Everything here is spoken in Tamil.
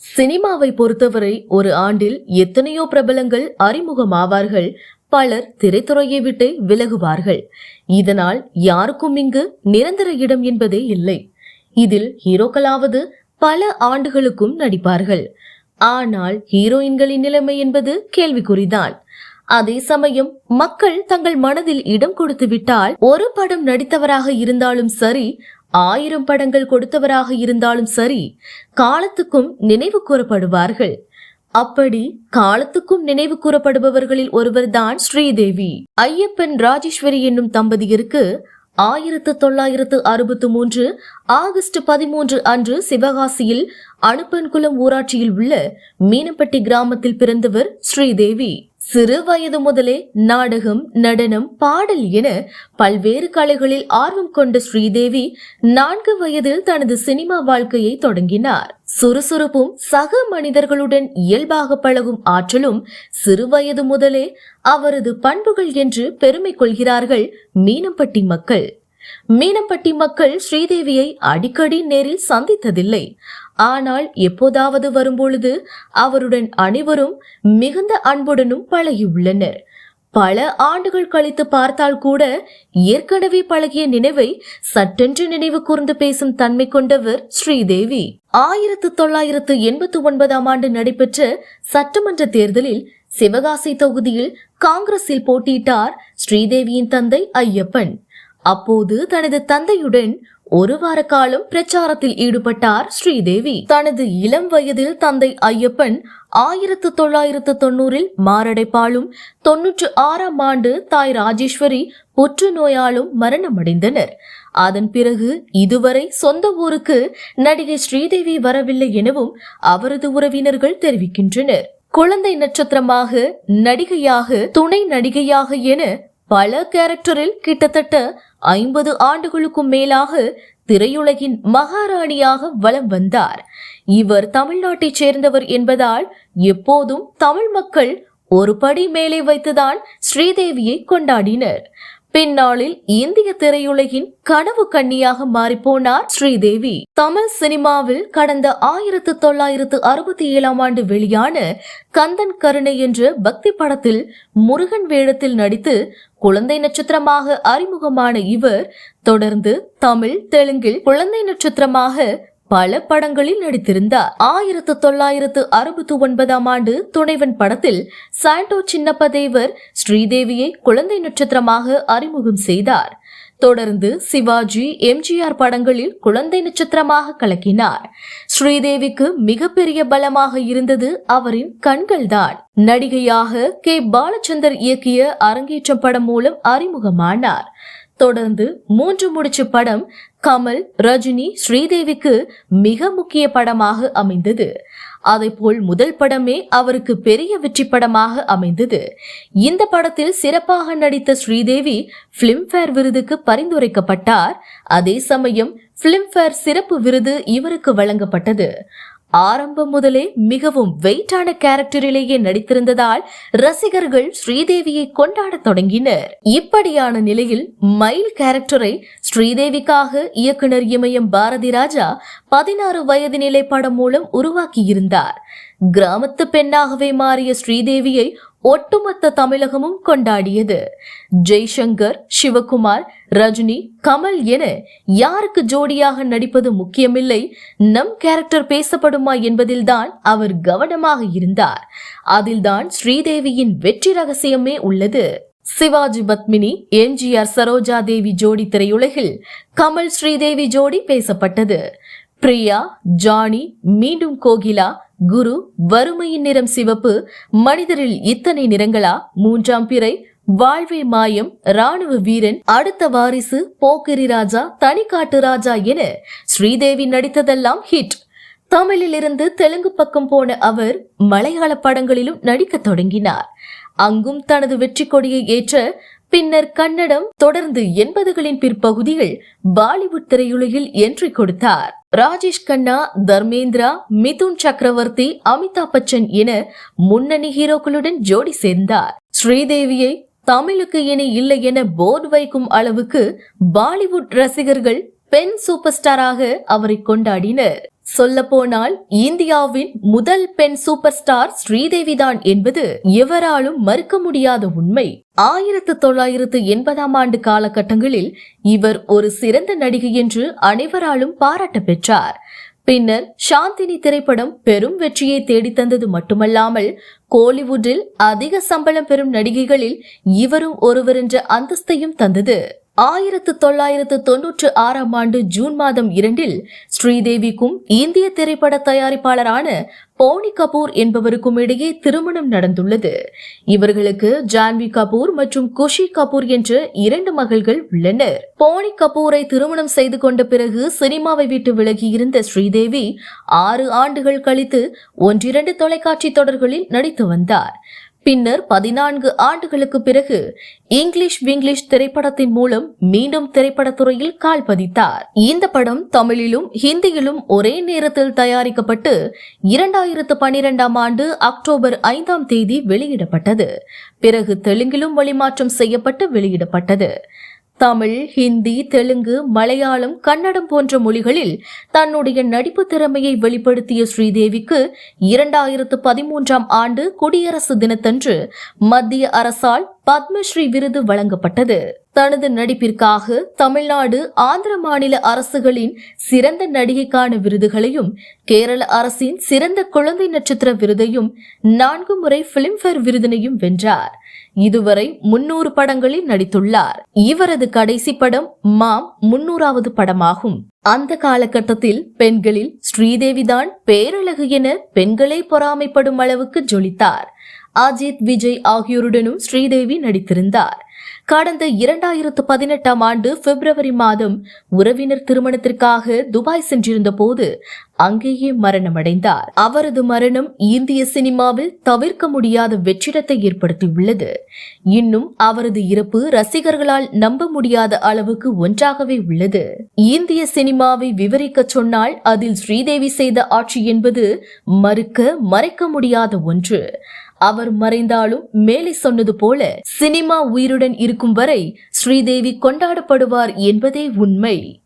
சினிமாவை பொறுத்தவரை ஒரு ஆண்டில் எத்தனையோ பிரபலங்கள் அறிமுகமாவார்கள் பலர் திரைத்துறையை விட்டு விலகுவார்கள். இதனால் யாருக்கும் இங்கு நிரந்தர இடம் என்பதே இல்லை. இதில் ஹீரோக்களாவது பல ஆண்டுகளுக்கும் நடிப்பார்கள். ஆனால் ஹீரோயின்களின் நிலைமை என்பது கேள்விக்குறிதான். அதே சமயம் மக்கள் தங்கள் மனதில் இடம் கொடுத்து விட்டால் ஒரு படம் நடித்தவராக இருந்தாலும் சரி ஆயிரம் படங்கள் கொடுத்தவராக இருந்தாலும் சரி காலத்துக்கும் நினைவு கூறப்படுவார்கள். அப்படி காலத்துக்கும் நினைவு கூறப்படுபவர்களில் ஒருவர்தான் ஸ்ரீதேவி. ஐயப்பன் ராஜேஸ்வரி என்னும் தம்பதியருக்கு ஆயிரத்து தொள்ளாயிரத்து அறுபத்து மூன்று ஆகஸ்ட் பதிமூன்று அன்று சிவகாசியில் அனுப்பன்குளம் ஊராட்சியில் உள்ள மீனப்பட்டி கிராமத்தில் பிறந்தவர் ஸ்ரீதேவி. சிறு வயது முதலே நாடகம் நடனம் பாடல் என பல்வேறு கலைகளில் ஆர்வம் கொண்ட ஸ்ரீதேவி நான்கு வயதில் தனது சினிமா வாழ்க்கையை தொடங்கினார். சுறுசுறுப்பும் சக மனிதர்களுடன் இயல்பாக பழகும் ஆற்றலும் சிறுவயது முதலே அவரது பண்புகள் என்று பெருமை கொள்கிறார்கள் மீனம்பட்டி மக்கள். மீனம்பட்டி மக்கள் ஸ்ரீதேவியை அடிக்கடி நேரில் சந்தித்ததில்லை. ஆனால் எப்போதாவது வரும்பொழுது அவருடன் அனைவரும் மிகுந்த அன்புடனும் பழகியுள்ளனர். பல ஆண்டுகள் கழித்து பார்த்தால் கூட ஏற்கனவே பழகிய நினைவை சட்டென்று நினைவு கூர்ந்து பேசும் தன்மை கொண்டவர் ஸ்ரீதேவி. ஆயிரத்து தொள்ளாயிரத்து எண்பத்தி ஒன்பதாம் ஆண்டு நடைபெற்ற சட்டமன்ற தேர்தலில் சிவகாசி தொகுதியில் காங்கிரஸில் போட்டியிட்டார் ஸ்ரீதேவியின் தந்தை ஐயப்பன். அப்போது தனது தந்தையுடன் ஒரு வார காலம் பிரச்சாரத்தில் ஈடுபட்டார் ஸ்ரீதேவி. தனது இளம் வயதில் தந்தை ஐயப்பன் ஆயிரத்து தொள்ளாயிரத்து தொண்ணூறில் மாரடைப்பாலும் தொன்னூற்று ஆறாம் ஆண்டு தாய் ராஜேஸ்வரி புற்றுநோயாலும் மரணமடைந்தனர். அதன் பிறகு இதுவரை சொந்த ஊருக்கு நடிகை ஸ்ரீதேவி வரவில்லை எனவும் அவரது உறவினர்கள் தெரிவிக்கின்றனர். குழந்தை நட்சத்திரமாக நடிகையாக துணை நடிகையாக என பல கேரக்டரில் கிட்டத்தட்ட ஐம்பது ஆண்டுகளுக்கும் மேலாக திரையுலகின் மகாராணியாக வலம் வந்தார். இவர் தமிழ்நாட்டைச் சேர்ந்தவர் என்பதால் எப்போதும் தமிழ் மக்கள் ஒரு படி மேலே வைத்துதான் ஸ்ரீதேவியை கொண்டாடினர். பின்னாளில் இந்திய திரையுலகின் கனவு கண்ணியாக மாறிப்போனார் ஸ்ரீதேவி. தமிழ் சினிமாவில் கடந்த ஆயிரத்து தொள்ளாயிரத்து அறுபத்தி ஏழாம் ஆண்டு வெளியான கந்தன் கருணை என்ற பக்தி படத்தில் முருகன் வேடத்தில் நடித்து குழந்தை நட்சத்திரமாக அறிமுகமான இவர். தொடர்ந்து தமிழ் தெலுங்கில் குழந்தை நட்சத்திரமாக பல படங்களில் நடித்திருந்தார். ஆயிரத்து தொள்ளாயிரத்து அறுபத்தி ஒன்பதாம் ஆண்டு துணைவன் படத்தில் சாண்டோ சின்னப்ப தேவர் ஸ்ரீதேவியை குழந்தை நட்சத்திரமாக அறிமுகம் செய்தார். தொடர்ந்து சிவாஜி எம்ஜிஆர் படங்களில் குழந்தை நட்சத்திரமாக கலக்கினார். ஸ்ரீதேவிக்கு மிகப்பெரிய பலமாக இருந்தது அவரின் கண்கள்தான். நடிகையாக கே. பாலச்சந்தர் இயக்கிய அரங்கேற்றம் படம் மூலம் அறிமுகமானார். தொடர்ந்து மூன்று முடிச்சு படம் கமல் ரஜினி ஸ்ரீதேவிக்கு மிக முக்கிய படமாக அமைந்தது. அதேபோல் முதல் படமே அவருக்கு பெரிய வெற்றி படமாக அமைந்தது. இந்த படத்தில் சிறப்பாக நடித்த ஸ்ரீதேவி பிலிம்பேர் விருதுக்கு பரிந்துரைக்கப்பட்டார். அதே சமயம் பிலிம்பேர் சிறப்பு விருது இவருக்கு வழங்கப்பட்டது. ஆரம்பம் முதலே மிகவும் வெயிட்டான கேரக்டரிலேயே நடித்திருந்ததால் ரசிகர்கள் ஸ்ரீதேவியை கொண்டாடத் தொடங்கினர். இப்படியான நிலையில் மயில் கேரக்டரை ஸ்ரீதேவிக்காக இயக்குனர் இமயம் பாரதி ராஜா பதினாறு வயது நிலை படம் மூலம் உருவாக்கியிருந்தார். கிராமத்து பெண்ணாகவே மாறிய ஸ்ரீதேவியை ஒட்டுமொத்த தமிழகமும் கொண்டாடியது. ஜெய்சங்கர் சிவகுமார் ரஜினி கமல் என யாருக்கு ஜோடியாக நடிப்பது முக்கியமில்லை நம் கேரக்டர் பேசப்படுமா என்பதில்தான் அவர் கவனமாக இருந்தார். அதில்தான் ஸ்ரீதேவியின் வெற்றி ரகசியமே உள்ளது. சிவாஜி பத்மினி எம்ஜிஆர் சரோஜா தேவி ஜோடி திரையுலகில் கமல் ஸ்ரீதேவி ஜோடி பேசப்பட்டது. பிரியா ஜானி மீண்டும் கோகிலா குரு வறுமையின் நிறம் சிவப்பு மனிதரில் இத்தனை நிறங்களா? மூன்றாம் பிறை வாழ்வே மாயம் ராணுவ வீரன் அடுத்த வாரிசு போக்கிரி ராஜா தனிக்காட்டு ராஜா என ஸ்ரீதேவி நடித்ததெல்லாம் ஹிட். தமிழிலிருந்து தெலுங்கு பக்கம் போன அவர் மலையாள படங்களிலும் நடிக்கத் தொடங்கினார். அங்கும் தனது வெற்றி கொடியை ஏற்ற பின்னர் கன்னடம் தொடர்ந்து எண்பதுகளின் பிற்பகுதியில் பாலிவுட் திரையுலகில் என்ட்ரி கொடுத்தார். ராஜேஷ் கண்ணா தர்மேந்திரா மிதுன் சக்கரவர்த்தி அமிதாப் பச்சன் என முன்னணி ஹீரோக்களுடன் ஜோடி சேர்ந்தார். ஸ்ரீதேவியை தமிழுக்கு இனி இல்லை என போர்டு வைக்கும் அளவுக்கு பாலிவுட் ரசிகர்கள் பெண் சூப்பர் ஸ்டாராக அவரை கொண்டாடினர். சொல்லப்போனால் இந்தியாவின் முதல் பெண் சூப்பர் ஸ்டார் ஸ்ரீதேவிதான் என்பது எவராலும் மறுக்க முடியாத உண்மை. ஆயிரத்து தொள்ளாயிரத்து எண்பதாம் ஆண்டு காலகட்டங்களில் இவர் ஒரு சிறந்த நடிகை என்று அனைவராலும் பாராட்ட பெற்றார். பின்னர் சாந்தினி திரைப்படம் பெரும் வெற்றியை தேடித்தந்தது மட்டுமல்லாமல் கோலிவுட்டில் அதிக சம்பளம் பெறும் நடிகைகளில் இவரும் ஒருவர் என்ற அந்தஸ்தையும் தந்தது. ஆயிரத்து தொள்ளாயிரத்து தொன்னூற்று ஆறாம் ஆண்டு ஜூன் மாதம் இரண்டில் ஸ்ரீதேவிக்கும் இந்திய திரைப்பட தயாரிப்பாளரான போனி கபூர் என்பவருக்கும் இடையே திருமணம் நடந்துள்ளது. இவர்களுக்கு ஜான்வி கபூர் மற்றும் குஷி கபூர் என்ற இரண்டு மகள்கள் உள்ளனர். போனி கபூரை திருமணம் செய்து கொண்ட பிறகு சினிமாவை விட்டு விலகியிருந்த ஸ்ரீதேவி ஆறு ஆண்டுகள் கழித்து ஒன்றிரண்டு தொலைக்காட்சி தொடர்களில் நடித்து வந்தார். பின்னர் பதினான்கு ஆண்டுகளுக்கு பிறகு இங்கிலீஷ் விங்கிலீஷ் திரைப்படத்தின் மூலம் மீண்டும் திரைப்படத்துறையில் கால் பதித்தார். இந்த படம் தமிழிலும் ஹிந்தியிலும் ஒரே நேரத்தில் தயாரிக்கப்பட்டு இரண்டாயிரத்து பனிரெண்டாம் ஆண்டு அக்டோபர் ஐந்தாம் தேதி வெளியிடப்பட்டது. பிறகு தெலுங்கிலும் வழிமாற்றம் செய்யப்பட்டு வெளியிடப்பட்டது. தமிழ் ஹிந்தி தெலுங்கு மலையாளம் கன்னடம் போன்ற மொழிகளில் தன்னுடைய நடிப்பு திறமையை வெளிப்படுத்திய ஸ்ரீதேவிக்கு இரண்டாயிரத்து பதிமூன்றாம் ஆண்டு குடியரசு தினத்தன்று மத்திய அரசால் பத்மஸ்ரீ விருது வழங்கப்பட்டது. தனது நடிப்பிற்காக தமிழ்நாடு ஆந்திர மாநில அரசுகளின் சிறந்த நடிகைக்கான விருதுகளையும் கேரள அரசின் சிறந்த குழந்தை நட்சத்திர விருதையும் நான்கு முறை பிலிம்பேர் விருதினையும் வென்றார். இதுவரை முன்னூறு படங்களில் நடித்துள்ளார். இவரது கடைசி படம் மாம் முன்னூறாவது படமாகும். அந்த காலகட்டத்தில் பெண்களில் ஸ்ரீதேவிதான் பேரழகு என பெண்களே பொறாமைப்படும் அளவுக்கு ஜொலித்தார். அஜித் விஜய் ஆகியோருடனும் ஸ்ரீதேவி நடித்திருந்தார். கடந்த இரண்டாயிரத்து பதினெட்டாம் ஆண்டு பிப்ரவரி மாதம் உறவினர் திருமணத்திற்காக துபாய் சென்றிருந்த போது அங்கேயே மரணமடைந்தார். அவரது மரணம் இந்திய சினிமாவில் தவிர்க்க முடியாத வெற்றிடத்தை ஏற்படுத்தியுள்ளது. இன்னும் அவரது இறப்பு ரசிகர்களால் நம்ப முடியாத அளவுக்கு ஒன்றாகவே உள்ளது. இந்திய சினிமாவை விவரிக்க சொன்னால் அதில் ஸ்ரீதேவி செய்த ஆட்சி என்பது மறுக்க மறைக்க முடியாத ஒன்று. அவர் மறைந்தாலும் மேலே சொன்னது போல சினிமா உயிருடன் இருக்கும் வரை ஸ்ரீதேவி கொண்டாடப்படுவார் என்பதே உண்மை.